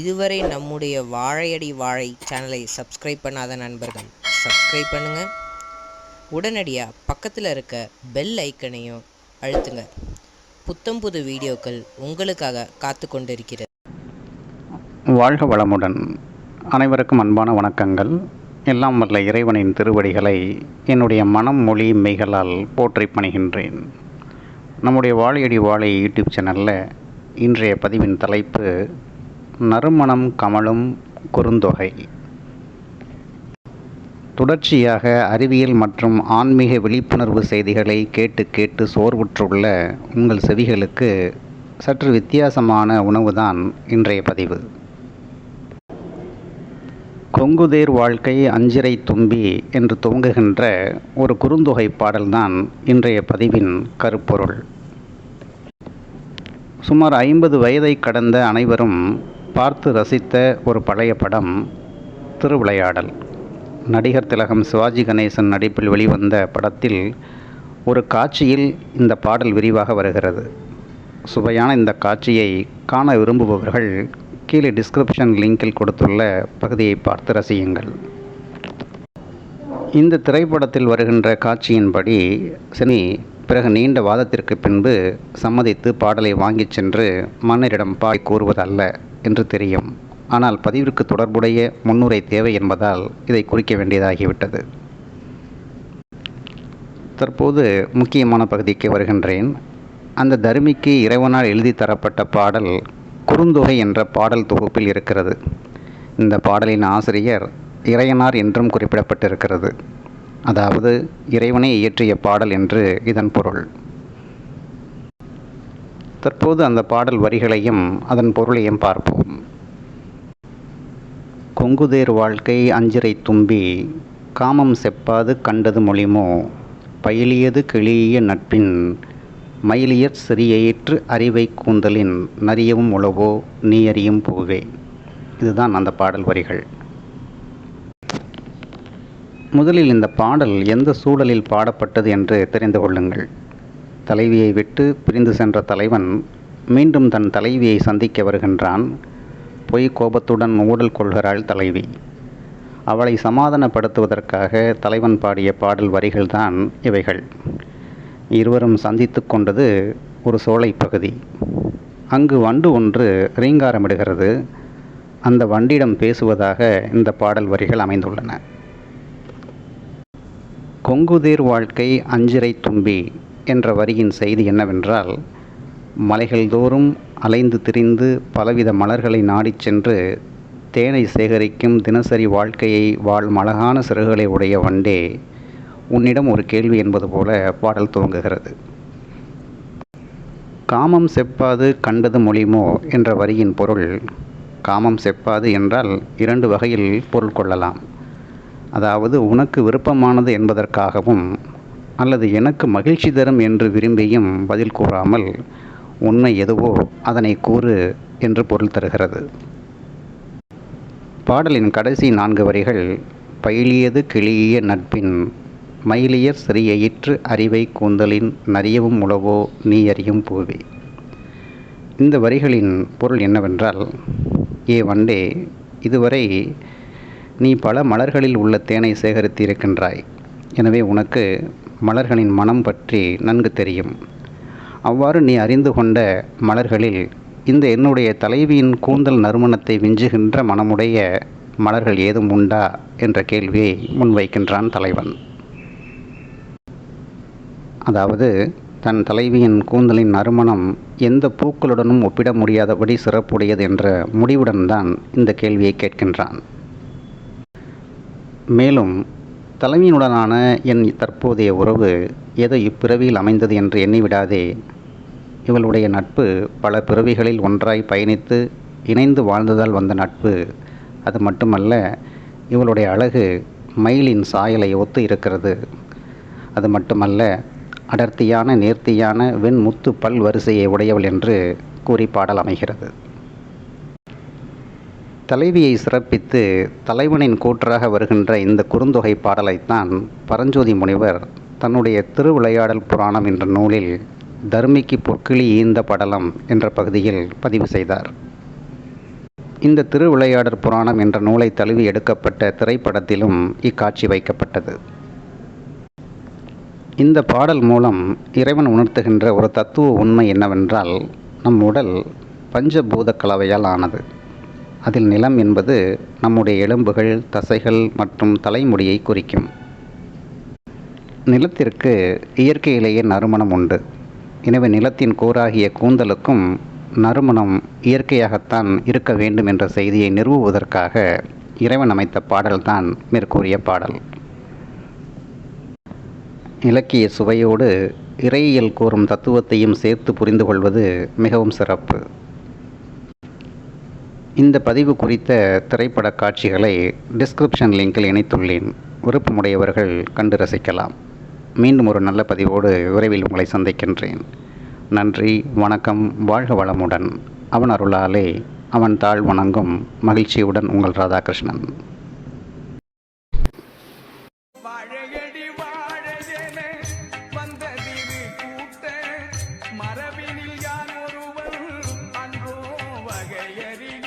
இதுவரை நம்முடைய வாழையடி வாழை சேனலை சப்ஸ்கிரைப் பண்ணாத நண்பர்கள் சப்ஸ்கிரைப் பண்ணுங்க. உடனடியாக பக்கத்தில் இருக்க பெல் ஐக்கனையும் அழுத்துங்க. புத்தம் புது வீடியோக்கள் உங்களுக்காக காத்து கொண்டிருக்கிறது வாழ்க வளமுடன். அனைவருக்கும் அன்பான வணக்கங்கள். எல்லாம் வல்ல இறைவனின் திருவடிகளை என்னுடைய மனம் மொழி மெய்களால் போற்றி பணிகின்றேன். நம்முடைய வாழையடி வாழை யூடியூப் சேனலில் இன்றைய பதிவின் தலைப்பு நறுமணம் கமலும் குறுந்தொகை. தொடர்ச்சியாக அறிவியல் மற்றும் ஆன்மீக விழிப்புணர்வு செய்திகளை கேட்டு கேட்டு சோர்வுற்றுள்ள உங்கள் செவிகளுக்கு சற்று வித்தியாசமான உணவுதான் இன்றைய பதிவு. கொங்குதேர் வாழ்க்கை அஞ்சிரை தும்பி என்று துவங்குகின்ற ஒரு குறுந்தொகை பாடல்தான் இன்றைய பதிவின் கருப்பொருள். சுமார் ஐம்பது வயதை கடந்த அனைவரும் பார்த்து ரசித்த ஒரு பழைய படம் திருவிளையாடல். நடிகர் திலகம் சிவாஜி கணேசன் நடிப்பில் வெளிவந்த படத்தில் ஒரு காட்சியில் இந்த பாடல் விரிவாக வருகிறது. சுவையான இந்த காட்சியை காண விரும்புபவர்கள் கீழே டிஸ்கிரிப்ஷன் லிங்கில் கொடுத்துள்ள பகுதியை பார்த்து ரசியுங்கள். இந்த திரைப்படத்தில் வருகின்ற காட்சியின்படி சினி பிறகு நீண்ட வாதத்திற்கு பின்பு சம்மதித்து பாடலை வாங்கிச் சென்று மன்னரிடம் பாய் கூறுவதல்ல என்று தெரியும். ஆனால் பதிவிற்கு தொடர்புடைய முன்னுரை தேவை என்பதால் இதை குறிக்க வேண்டியதாகிவிட்டது. தற்போது முக்கியமான பகுதிக்கு வருகின்றேன். அந்த தருமிக்கு இறைவனால் எழுதி தரப்பட்ட பாடல் குறுந்தொகை என்ற பாடல் தொகுப்பில் இருக்கிறது. இந்த பாடலின் ஆசிரியர் இறையனார் என்றும் குறிப்பிடப்பட்டிருக்கிறது. அதாவது இறைவனை இயற்றிய பாடல் என்று இதன் பொருள். தற்போது அந்த பாடல் வரிகளையும் அதன் பொருளையும் பார்ப்போம். கொங்குதேர் வாழ்க்கை அஞ்சிரை தும்பி காமம் செப்பாது கண்டது மொழிமோ பயிலியது கிளிய நட்பின் மயிலியற் சிறியேற்று அறிவை கூந்தலின் நரியவும் உளவோ நீ அறியும் பூவே இதுதான் அந்த பாடல் வரிகள். முதலில் இந்த பாடல் எந்த சூழலில் பாடப்பட்டது என்று தெரிந்து கொள்ளுங்கள். தலைவியை விட்டு பிரிந்து சென்ற தலைவன் மீண்டும் தன் தலைவியை சந்திக்க வருகின்றான். பொய் கோபத்துடன் ஊடல் கொள்கிறாள் தலைவி. அவளை சமாதானப்படுத்துவதற்காக தலைவன் பாடிய பாடல் வரிகள்தான் இவைகள். இருவரும் சந்தித்து கொண்டது ஒரு சோலை பகுதி. அங்கு வண்டு ஒன்று ரீங்காரமிடுகிறது. அந்த வண்டிடம் பேசுவதாக இந்த பாடல் வரிகள் அமைந்துள்ளன. கொங்குதேர் வாழ்க்கை அஞ்சிரை தும்பி என்ற வரியின் செய்தி என்னவென்றால் மலைகள் தோறும் அலைந்து திரிந்து பலவித மலர்களை நாடிச் சென்று தேனை சேகரிக்கும் தினசரி வாழ்க்கையை வாழும் அழகான சிறகுகளை உடைய வண்டே உன்னிடம் ஒரு கேள்வி என்பது போல பாடல் துவங்குகிறது. காமம் செப்பாது கண்டது மொழிமோ என்ற வரியின் பொருள் காமம் செப்பாது என்றால் இரண்டு வகையில் பொருள் கொள்ளலாம். அதாவது உனக்கு விருப்பமானது என்பதற்காகவும் அல்லது எனக்கு மகிழ்ச்சி தரும் என்று விரும்பியும் பதில் கூறாமல் உண்மை எதுவோ அதனை கூறு என்று பொருள் தருகிறது. பாடலின் கடைசி நான்கு வரிகள் பயிலியது கிளிய நட்பின் மயிலியர் சிறியிற்று அறிவை கூந்தலின் நரியவும் உளவோ நீ அறியும் பூவே. இந்த வரிகளின் பொருள் என்னவென்றால் ஏ வண்டே இதுவரை நீ பல மலர்களில் உள்ள தேனை சேகரித்து இருக்கின்றாய் எனவே உனக்கு மலர்களின் மனம் பற்றி நன்கு தெரியும். அவ்வாறு நீ அறிந்து கொண்ட மலர்களில் இந்த என்னுடைய தலைவியின் கூந்தல் நறுமணத்தை விஞ்சுகின்ற மனமுடைய மலர்கள் ஏதும் உண்டா? என்ற கேள்வியை முன்வைக்கின்றான் தலைவன். அதாவது தன் தலைவியின் கூந்தலின் நறுமணம் எந்த பூக்களுடனும் ஒப்பிட முடியாதபடி சிறப்புடையது என்ற முடிவுடன் தான் இந்த கேள்வியை கேட்கின்றான். மேலும் தலைமையினுடனான என் தற்போதைய உறவு ஏதோ இப்பிறவியில் அமைந்தது என்று எண்ணிவிடாதே. இவளுடைய நட்பு பல பிறவிகளில் ஒன்றாய் பயணித்து இணைந்து வாழ்ந்ததால் வந்த நட்பு. அது மட்டுமல்ல இவளுடைய அழகு மயிலின் சாயலை ஒத்து இருக்கிறது. அது மட்டுமல்ல அடர்த்தியான நேர்த்தியான வெண்முத்து பல் வரிசையை உடையவள் என்று கூறி பாடல் அமைகிறது. தலைவியை சிறப்பித்து தலைவனின் கூற்றாக வருகின்ற இந்த குறுந்தொகை பாடலைத்தான் பரஞ்சோதி முனிவர் தன்னுடைய திருவிளையாடல் புராணம் என்ற நூலில் தர்மிக்கு பொற்கிளி ஈந்த படலம் என்ற பகுதியில் பதிவு செய்தார். இந்த திருவிளையாடற் புராணம் என்ற நூலை தழுவி எடுக்கப்பட்ட திரைப்படத்திலும் இக்காட்சி வைக்கப்பட்டது. இந்த பாடல் மூலம் இறைவன் உணர்த்துகின்ற ஒரு தத்துவ உண்மை என்னவென்றால் நம் உடல் பஞ்சபூத கலவையால் ஆனது. அதில் நிலம் என்பது நம்முடைய எலும்புகள் தசைகள் மற்றும் தலைமுடியை குறிக்கும். நிலத்திற்கு இயற்கையிலேயே நறுமணம் உண்டு. எனவே நிலத்தின் கூறாகிய கூந்தலுக்கும் நறுமணம் இயற்கையாகத்தான் இருக்க வேண்டும் என்ற செய்தியை நிறுவுவதற்காக இறைவன் அமைத்த பாடல்தான் மேற்கூறிய பாடல். இலக்கிய சுவையோடு இறையியல் கூறும் தத்துவத்தையும் சேர்த்து புரிந்து கொள்வது மிகவும் சிறப்பு. இந்த பதிவு குறித்த திரைப்பட காட்சிகளை டிஸ்கிரிப்ஷன் லிங்கில் இணைத்துள்ளேன். விருப்பமுடையவர்கள் கண்டு ரசிக்கலாம். மீண்டும் ஒரு நல்ல பதிவோடு விரைவில் உங்களை சந்திக்கின்றேன். நன்றி வணக்கம் வாழ்க வளமுடன். அவன் அருளாலே அவன் தாழ் வணங்கும் மகிழ்ச்சியுடன் உங்கள் ராதாகிருஷ்ணன்.